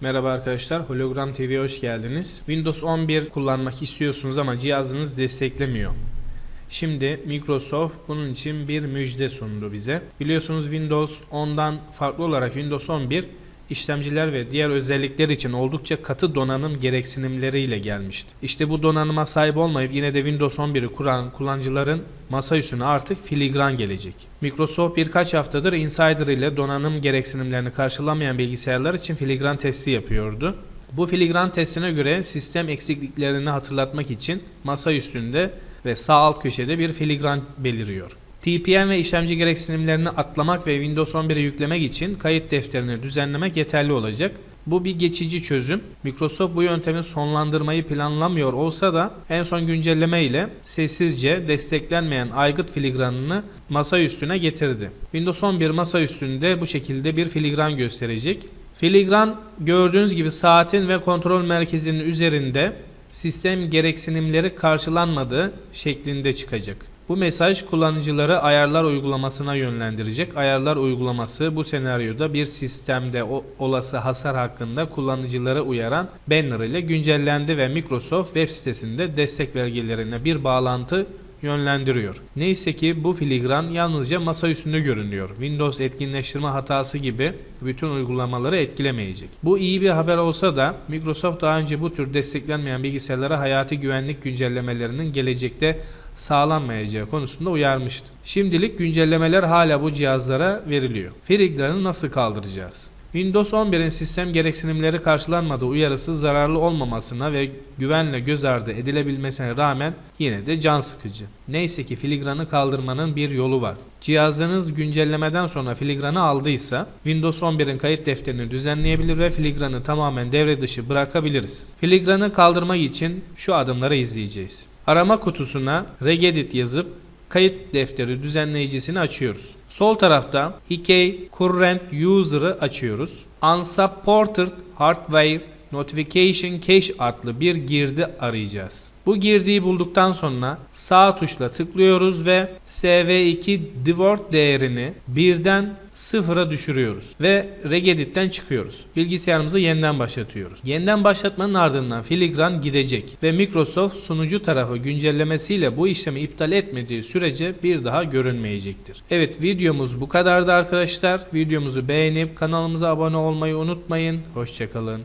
Merhaba arkadaşlar, Hologram TV'ye hoş geldiniz. Windows 11 kullanmak istiyorsunuz ama cihazınız desteklemiyor. Şimdi Microsoft bunun için bir müjde sundu bize. Biliyorsunuz Windows 10'dan farklı olarak Windows 11 işlemciler ve diğer özellikler için oldukça katı donanım gereksinimleriyle gelmişti. İşte bu donanıma sahip olmayıp yine de Windows 11'i kuran kullanıcıların masaüstüne artık filigran gelecek. Microsoft birkaç haftadır Insider ile donanım gereksinimlerini karşılamayan bilgisayarlar için filigran testi yapıyordu. Bu filigran testine göre sistem eksikliklerini hatırlatmak için masa üstünde ve sağ alt köşede bir filigran beliriyor. TPM ve işlemci gereksinimlerini atlamak ve Windows 11'e yüklemek için kayıt defterini düzenlemek yeterli olacak. Bu bir geçici çözüm. Microsoft bu yöntemi sonlandırmayı planlamıyor olsa da en son güncelleme ile sessizce desteklenmeyen aygıt filigranını masa üstüne getirdi. Windows 11 masa üstünde bu şekilde bir filigran gösterecek. Filigran gördüğünüz gibi saatin ve kontrol merkezinin üzerinde sistem gereksinimleri karşılanmadığı şeklinde çıkacak. Bu mesaj kullanıcıları ayarlar uygulamasına yönlendirecek. Ayarlar uygulaması bu senaryoda bir sistemde olası hasar hakkında kullanıcıları uyaran banner ile güncellendi ve Microsoft web sitesinde destek belgelerine bir bağlantı yönlendiriyor. Neyse ki bu filigran yalnızca masa üstünde görünüyor. Windows etkinleştirme hatası gibi bütün uygulamaları etkilemeyecek. Bu iyi bir haber olsa da Microsoft daha önce bu tür desteklenmeyen bilgisayarlara hayati güvenlik güncellemelerinin gelecekte sağlanmayacağı konusunda uyarmıştı. Şimdilik güncellemeler hala bu cihazlara veriliyor. Filigran'ı nasıl kaldıracağız? Windows 11'in sistem gereksinimleri karşılanmadığı uyarısı zararlı olmamasına ve güvenle göz ardı edilebilmesine rağmen yine de can sıkıcı. Neyse ki filigranı kaldırmanın bir yolu var. Cihazınız güncellemeden sonra filigranı aldıysa Windows 11'in kayıt defterini düzenleyebilir ve filigranı tamamen devre dışı bırakabiliriz. Filigranı kaldırmak için şu adımları izleyeceğiz. Arama kutusuna regedit yazıp kayıt defteri düzenleyicisini açıyoruz. Sol tarafta HK Current User'ı açıyoruz. Unsupported Hardware Notification Cache adlı bir girdi arayacağız. Bu girdiyi bulduktan sonra sağ tuşla tıklıyoruz ve SV2 default değerini birden sıfıra düşürüyoruz ve regedit'ten çıkıyoruz. Bilgisayarımızı yeniden başlatıyoruz. Yeniden başlatmanın ardından filigran gidecek ve Microsoft sunucu tarafı güncellemesiyle bu işlemi iptal etmediği sürece bir daha görünmeyecektir. Evet videomuz bu kadardı arkadaşlar. Videomuzu beğenip kanalımıza abone olmayı unutmayın. Hoşçakalın.